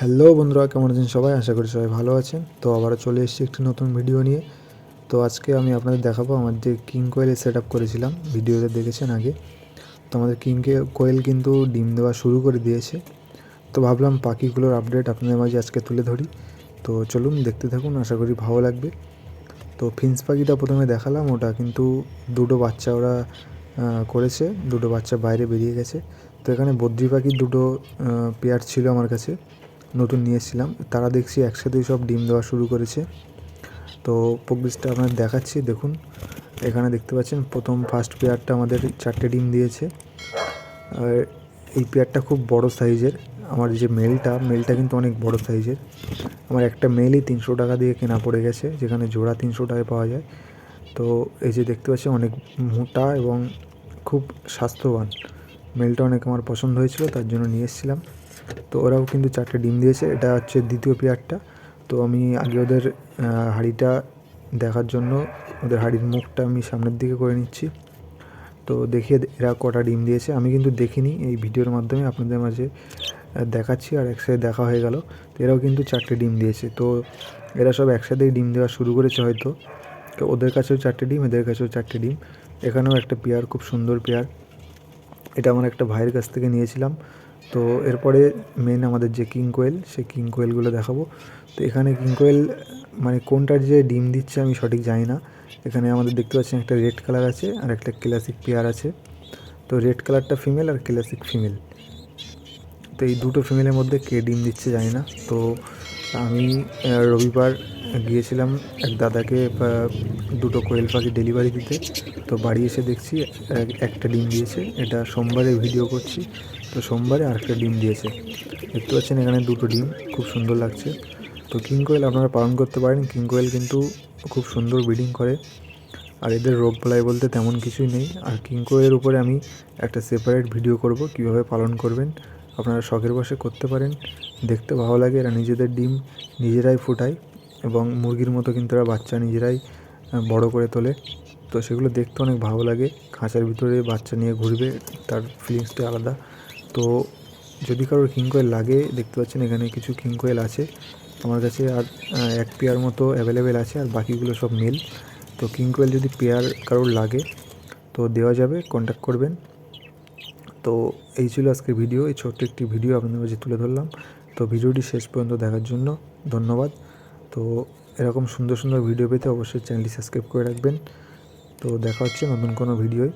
Hello বন্ধুরা, কেমন আছেন সবাই? আশা করি সবাই ভালো আছেন। তো আবারও চলে এসেছি একটি নতুন ভিডিও নিয়ে। তো আজকে আমি আপনাদের দেখাবো আমার যে কিং কোয়েলের সেট আপ করেছিলাম। ভিডিওতে দেখেছেন আগে। তো আমাদের কিং কোয়েল কিন্তু ডিম দেওয়া শুরু করে দিয়েছে। তো ভাবলাম পাখিগুলোর আপডেট আপনাদের মাঝে আজকে তুলে ধরি। তো চলুন দেখতে থাকুন, আশা করি ভালো লাগবে। তো ফিন্স পাখিটা প্রথমে দেখালাম, ওটা কিন্তু দুটো বাচ্চা ওরা করেছে। দুটো বাচ্চা বাইরে বেরিয়ে গেছে। তো এখানে বদ্রি পাখির দুটো পেয়ার ছিল আমার কাছে। নতুন নিয়ে এসেছিলাম। তারা দেখছি একসাথেই সব ডিম দেওয়া শুরু করেছে। তো প্রোগ্রেসটা আপনার দেখাচ্ছি, দেখুন। এখানে দেখতে পাচ্ছেন, প্রথম ফার্স্ট পেয়ারটা আমাদের চারটে ডিম দিয়েছে। আর এই পেয়ারটা খুব বড় সাইজের আমার যে মেলটা মেলটা কিন্তু অনেক বড় সাইজের আমার একটা মেলই তিনশো টাকা দিয়ে কেনা পড়ে গেছে, যেখানে জোড়া তিনশো টাকায় পাওয়া যায়। তো এই যে দেখতে পাচ্ছি অনেক মোটা এবং খুব স্বাস্থ্যবান। মেলটা অনেক আমার পছন্দ হয়েছিল, তার জন্য নিয়ে এসেছিলাম। তো ওরাও কিন্তু চারটে ডিম দিয়েছে, এটা হচ্ছে দ্বিতীয় পেয়ারটা। তো আমি আগে ওদের হাঁড়িটা দেখার জন্য ওদের হাঁড়ির মুখটা আমি সামনের দিকে করে নিচ্ছি। তো দেখিয়ে এরা কটা ডিম দিয়েছে। আমি কিন্তু দেখিনি এই ভিডিওর মাধ্যমে, আপনাদের মাঝে দেখাচ্ছি আর একসাথে দেখা হয়ে গেল। তো এরাও কিন্তু চারটে ডিম দিয়েছে। তো এরা সব একসাথেই ডিম দেওয়া শুরু করেছে হয়তো। তো ওদের কাছেও চারটে ডিম, এদের কাছেও চারটে ডিম। এখানেও একটা পেয়ার, খুব সুন্দর পেয়ার। এটা আমার একটা ভাইয়ের কাছ থেকে নিয়েছিলাম। তো এরপরে মেন আমাদের যে কিং কোয়েল, সেই কিং কোয়েলগুলো দেখাবো। তো এখানে কিং কোয়েল মানে কোনটার যে ডিম দিচ্ছে আমি সঠিক জানি না। এখানে আমাদের দেখতে পাচ্ছেন একটা রেড কালার আছে আর একটা ক্লাসিক পেয়ার আছে। তো রেড কালারটা ফিমেল আর ক্লাসিক ফিমেল তো এই দুটো ফিমেলের মধ্যে কে ডিম দিচ্ছে জানি না। তো আমি রবিবার গিয়েছিলাম এক দাদাকে দুটো কোয়েল পাখি ডেলিভারি দিতে। তো বাড়ি এসে দেখছি, এক- একটা ডিম দিয়েছে। এটা সোমবারে ভিডিও করছি, তো সোমবারে আরেকটা ডিম দিয়েছে। দেখতে পাচ্ছেন এখানে দুটো ডিম, খুব সুন্দর লাগছে। তো কিং কোয়েল আপনারা পালন করতে পারেন। কিং কোয়েল কিন্তু খুব সুন্দর ব্রিডিং করে। আর এদের রোগ বালাই বলতে তেমন কিছুই নেই। আর কিংকোয়ের উপরে আমি একটা সেপারেট ভিডিও করব, কীভাবে পালন করবেন। আপনারা শখের বসে করতে পারেন। দেখতে ভালো লাগে, এরা নিজেদের ডিম নিজেরাই ফোটায়। এবং মুরগির মতো কিন্তু এরা বাচ্চা নিজেরাই বড় করে তোলে। তো সেগুলো দেখতে অনেক ভালো লাগে। খাঁচার ভিতরে বাচ্চা নিয়ে ঘুরবে, তার ফিলিংসটা আলাদা। তো যদি কারোর কিংকোয়েল লাগে, দেখতে পাচ্ছেন এখানে কিছু কিংকোয়েল আছে। আমার কাছে আর এক পেয়ার মতো অ্যাভেলেবেল আছে, আর বাকিগুলো সব মেল তো কিংকোয়েল যদি পেয়ার কারোর লাগে, তো দেওয়া যাবে কন্ট্যাক্ট করবেন। তো এই ছিল আজকের ভিডিও এই ছোট্ট একটি ভিডিও আপনাদের মাঝে তুলে ধরলাম। তো ভিডিওটি শেষ পর্যন্ত দেখার জন্য ধন্যবাদ। তো এরকম সুন্দর সুন্দর ভিডিও পেতে অবশ্যই চ্যানেলটি সাবস্ক্রাইব করে রাখবেন। তো দেখা হচ্ছে নতুন কোনো ভিডিওয়